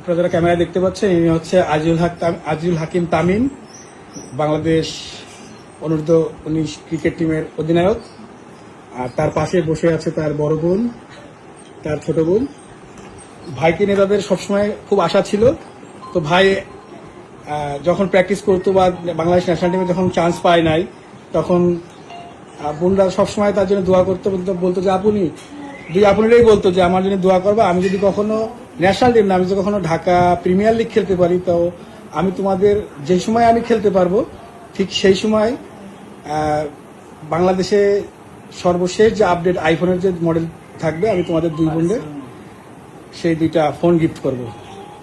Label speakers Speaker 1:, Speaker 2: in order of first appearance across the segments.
Speaker 1: আপনারা ক্যামেরায় দেখতে পাচ্ছেন, ইনি হচ্ছে আজিউল হক আজিউল হাকিম তামিম, বাংলাদেশ অনূর্ধ্ব উনিশ ক্রিকেট টিমের অধিনায়ক। আর তার পাশে বসে আছে তার বড় বোন, তার ছোট বোন। ভাইকে নিয়ে তাদের সবসময় খুব আশা ছিল। তো ভাই যখন প্র্যাকটিস করতো বা বাংলাদেশ ন্যাশনাল টিমে যখন চান্স পায় নাই, তখন বোনরা সবসময় তার জন্য দোয়া করতো, বলতো যে আপনি দুই আপনারাই বলতো যে আমার জন্য দোয়া করবা, আমি যদি কখনো ন্যাশনাল টিম না, আমি যদি কখনো ঢাকা প্রিমিয়ার লিগ খেলতে পারি, তো আমি তোমাদের যে সময় আমি খেলতে পারব, ঠিক সেই সময় বাংলাদেশে সর্বশেষ যে আপডেট আইফোনের যে মডেল থাকবে, আমি তোমাদের দুই বোনদের সেই দুইটা ফোন গিফট করব।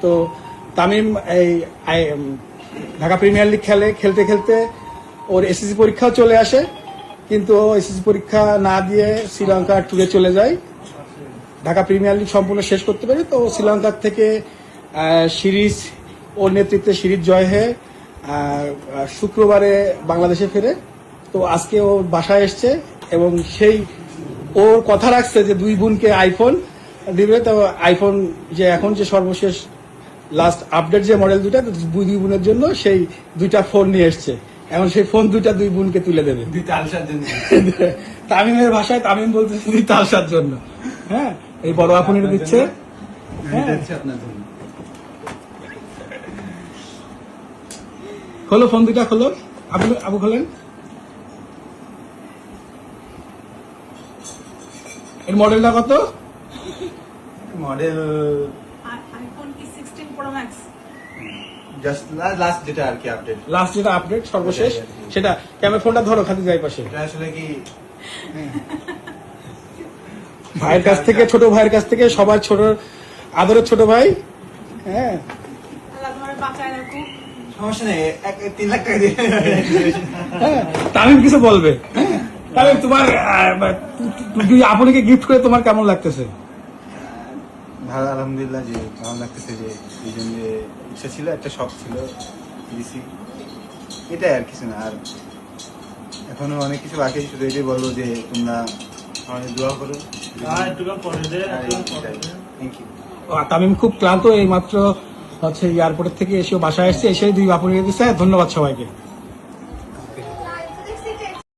Speaker 1: তো তামিম এই ঢাকা প্রিমিয়ার লিগ খেলে, খেলতে খেলতে ওর এসএসসি পরীক্ষাও চলে আসে, কিন্তু এসএসসি পরীক্ষা না দিয়ে শ্রীলঙ্কা ট্যুরে চলে যায়। ঢাকা প্রিমিয়ার লিগ সম্পূর্ণ শেষ করতে পারে তো শ্রীলঙ্কার থেকে সিরিজ ওর নেতৃত্বে সিরিজ জয় হয়ে শুক্রবারে বাংলাদেশে ফেরে। তো আজকে ও বাসায় এসছে এবং সেই ওর কথা রাখছে যে দুই বোনকে আইফোন দিবে। তো আইফোন যে এখন যে সর্বশেষ লাস্ট আপডেট যে মডেল দুটা দুই দুই বোনের জন্য সেই দুইটা ফোন নিয়ে এসছে। এখন সেই ফোন দুইটা দুই বোনকে তুলে দেবে।
Speaker 2: দুইটা আলসার জন্য।
Speaker 1: তামিমের ভাষায় তামিম বলতেছে দুই তালসার জন্য। হ্যাঁ? এই বড় আপুনিটা দিচ্ছে?
Speaker 2: জন্য।
Speaker 1: খোলো ফোন দুইটা খোলো। আবু আবু খোলেন। এর মডেলটা কত?
Speaker 2: মডেল
Speaker 3: আইফোন কি sixteen pro max
Speaker 2: just last যেটা আর কি আপডেট
Speaker 1: লাস্ট যেটা আপডেট সর্বশেষ। সেটা ক্যামেরা ফোনটা ধরো খাতে যাই পাশে।
Speaker 2: এটা আসলে কি
Speaker 1: ভাইয়ের কাছ থেকে ছোট ভাইয়ের কাছ থেকে সবার ছোট আদরের ছোট ভাই। হ্যাঁ। হ্যাঁ তামিম কিছু বলবে? হ্যাঁ, তামিম তোমার তুই গিফট করে তোমার কেমন লাগতেছে?
Speaker 2: ভালো আলহামদুলিল্লাহ যে ভালো লাগতেছে যে এই জন্য যে ইচ্ছা ছিল একটা শখ ছিল দিছি এটাই আর কিছু না আর এখনও অনেক কিছু বাকি শুধু এটাই বলব যে তোমরা আমাদের দোয়া করো।
Speaker 1: তামিম খুব ক্লান্ত এই মাত্র হচ্ছে এয়ারপোর্টের থেকে এসে বাসায় এসছে, এসে দুই বাপুরে দিচ্ছে ধন্যবাদ সবাইকে।